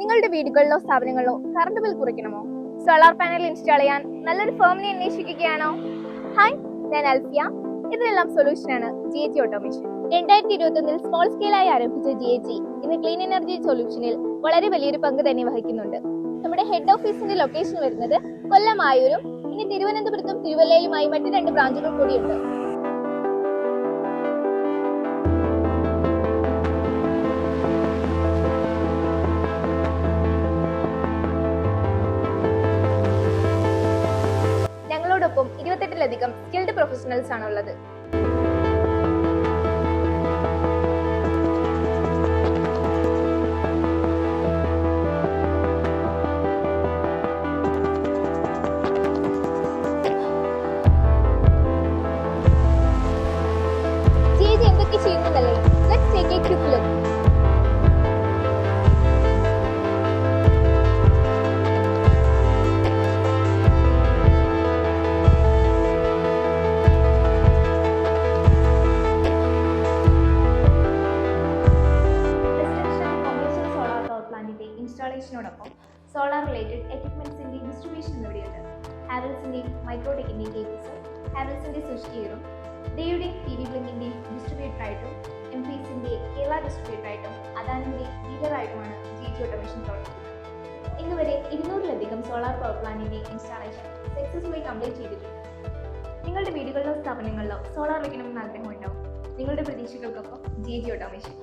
നിങ്ങളുടെ വീടുകളിലോ സ്ഥാപനങ്ങളിലോ കറണ്ട് ബിൽ കുറയ്ക്കണമോ? സോളാർ പാനൽ ഇൻസ്റ്റാൾ ചെയ്യാൻ നല്ലൊരു ഫേമിനെ അന്വേഷിക്കുകയാണോ? ഹായ് ഞാൻ അൽഫിയ. ഇതിനെല്ലാം സൊല്യൂഷൻ ആണ് ജി എച്ച് ഓട്ടോമേഷൻ രണ്ടായിരത്തി ഇരുപത്തൊന്നിൽ സ്മോൾ സ്കെയിലായി ആരംഭിച്ച ജി എച്ച് ഇന്ന് ക്ലീൻ എനർജി സൊല്യൂഷനിൽ വളരെ വലിയൊരു പങ്ക് തന്നെ വഹിക്കുന്നുണ്ട്. നമ്മുടെ ഹെഡ് ഓഫീസിന്റെ ലൊക്കേഷൻ വരുന്നത് കൊല്ലം ആയൂരും ഇനി തിരുവനന്തപുരത്തും തിരുവല്ലയിലുമായി മറ്റു രണ്ട് ബ്രാഞ്ചുകൾ കൂടിയുണ്ട്. ഇരുപത്തെട്ടിലധികം സ്കിൽഡ് പ്രൊഫഷണൽസ് ആണുള്ളത്. ചേച്ചി എന്തൊക്കെ ചെയ്യുന്നതല്ലേ ഇൻസ്റ്റാളേഷനോടൊപ്പം സോളാർ റിലേറ്റഡ് എക്യുപ്മെന്റ്സിന്റെ ഡിസ്ട്രിബ്യൂഷൻ ഇവിടെയുണ്ട്. ഹാവൽസിന്റെയും മൈക്രോടെക്കിന്റെയും കേബിൾസും ഹാവൽസിന്റെ സ്വിച്ച് ഗിയറും ഡേയുടെയും ടി വി ബ്ലിങ്കിന്റെയും ഡിസ്ട്രിബ്യൂട്ടറായിട്ടും എം പി സിന്റെ കേരള ഡിസ്ട്രിബ്യൂട്ടറായിട്ടും അദാനിന്റെ ഡീലറായിട്ടുമാണ് ജി ജി ഓട്ടോമേഷൻ പ്രവർത്തിക്കുന്നത് ഇന്ന് വരെ ഇരുന്നൂറിലധികം സോളാർ പവർ പ്ലാന്റിന്റെ ഇൻസ്റ്റാളേഷൻ സക്സസ്ഫുള്ളി കംപ്ലീറ്റ് ചെയ്തിട്ടുണ്ട്. നിങ്ങളുടെ വീടുകളിലോ സ്ഥാപനങ്ങളിലോ സോളാർ വയ്ക്കണമെന്ന് ആഗ്രഹമുണ്ടാവും നിങ്ങളുടെ പ്രതീക്ഷകൾക്കൊപ്പം ജി ജി ഓട്ടോമേഷൻ